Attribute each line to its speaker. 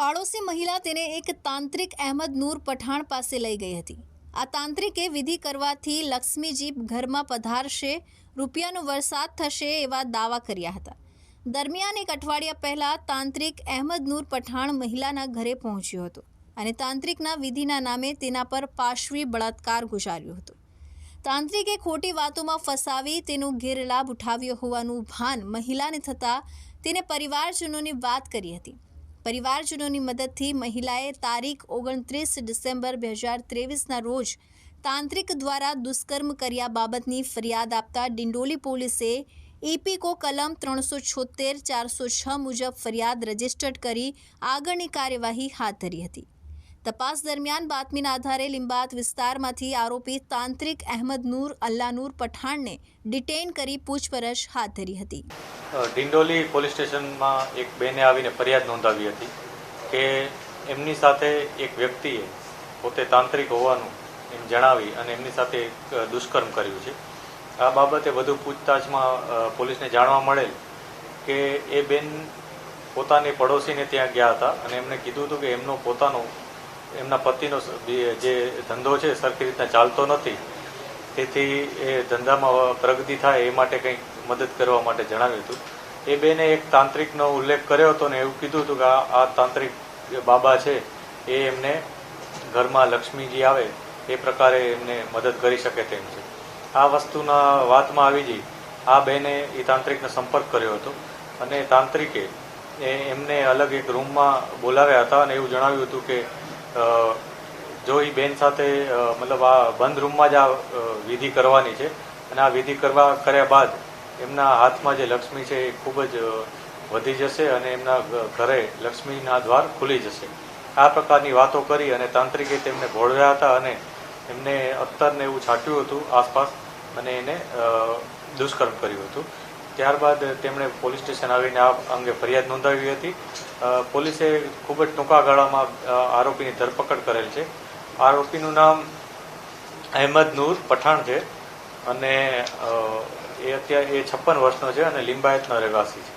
Speaker 1: પાડોશી મહિલા તેને એક તાંત્રિક અહેમદ નૂર પઠાણ પાસે લઈ ગઈ હતી. આ તાંત્રિકે વિધિ કરવાથી લક્ષ્મીજી ઘરમાં પધારશે, રૂપિયાનો વરસાદ થશે એવા દાવા કર્યા હતા. દરમિયાન એક અઠવાડિયા પહેલાં તાંત્રિક અહેમદ નૂર પઠાણ મહિલાના ઘરે પહોંચ્યો હતો અને તાંત્રિકના વિધિના નામે તેના પર પાશવી બળાત્કાર ગુજાર્યો હતો. તાંત્રિકે ખોટી વાતોમાં ફસાવી, તેનો ગેરલાભ ઉઠાવ્યો હોવાનું ભાન મહિલાને થતાં તેને પરિવારજનોની વાત કરી હતી. પરિવારજનોની મદદથી મહિલાએ તારીખ ઓગણત્રીસ ડિસેમ્બર બે હજાર ત્રેવીસના રોજ તાંત્રિક દ્વારા દુષ્કર્મ કર્યા બાબતની ફરિયાદ આપતા ડિંડોલી પોલીસે ઇપીકો કલમ ત્રણસો છોતેર ચારસો છ મુજબ ફરિયાદ રજીસ્ટર્ડ કરી આગળની કાર્યવાહી હાથ ધરી હતી. તપાસ દરમિયાન બાતમીના આધારે લિંબાત વિસ્તારમાંથી આરોપી તાંત્રિક અહેમદ નૂર અલ્લાનૂર પઠાણને ડિટેઇન કરી પૂછપરછ હાથ ધરી હતી.
Speaker 2: ડિંડોલી પોલીસ સ્ટેશનમાં એક બેને આવીને ફરિયાદ નોંધાવી હતી કે એમની સાથે એક વ્યક્તિએ પોતે તાંત્રિક હોવાનું એમ જણાવી અને એમની સાથે દુષ્કર્મ કર્યું છે. આ બાબતે વધુ પૂછતાછમાં પોલીસને જાણવા મળેલ કે એ બેન પોતાની પડોશીને ત્યાં ગયા હતા અને એમણે કીધું હતું કે એમનો પોતાનો એમના પતિનો જે ધંધો છે, સરખી રીતના ચાલતો નથી. તેથી એ ધંધામાં પ્રગતિ થાય એ માટે કંઈક મદદ કરવા માટે જણાવ્યું હતું. એ બેને એક તાંત્રિકનો ઉલ્લેખ કર્યો હતો ને એવું કીધું હતું કે આ તાંત્રિક બાબા છે, એ એમને ઘરમાં લક્ષ્મીજી આવે, એ પ્રકારે એમને મદદ કરી શકે તેમ છે. આ વસ્તુના વાતમાં આવી જઈ, આ બેને એ તાંત્રિકનો સંપર્ક કર્યો હતો અને તાંત્રિકે એમને અલગ એક રૂમમાં બોલાવ્યા હતા અને એવું જણાવ્યું હતું કે જો એ બેન સાથે મતલબ આ બંધ રૂમમાં જ આ વિધિ કરવાની છે અને આ વિધિ કરવા કર્યા બાદ એમના હાથમાં જે લક્ષ્મી છે એ ખૂબ જ વધી જશે અને એમના ઘરે લક્ષ્મીના દ્વાર ખુલી જશે. આ પ્રકારની વાતો કરી અને તાંત્રિકે તેમને ભોળવ્યા હતા અને એમને અત્તરને એવું છાંટ્યું હતું આસપાસ અને એને દુષ્કર્મ કર્યું હતું. ત્યારબાદ તેમણે પોલીસ સ્ટેશન આવીને આ અંગે ફરિયાદ નોંધાવી હતી. પોલીસે ખૂબ જ ટૂંકા ગાળામાં આરોપીની ધરપકડ કરેલ છે. આરોપીનું નામ અહેમદ નૂર પઠાણ છે અને એ અત્યારે એ છપ્પન વર્ષનો છે અને લિંબાયતનો રહેવાસી છે.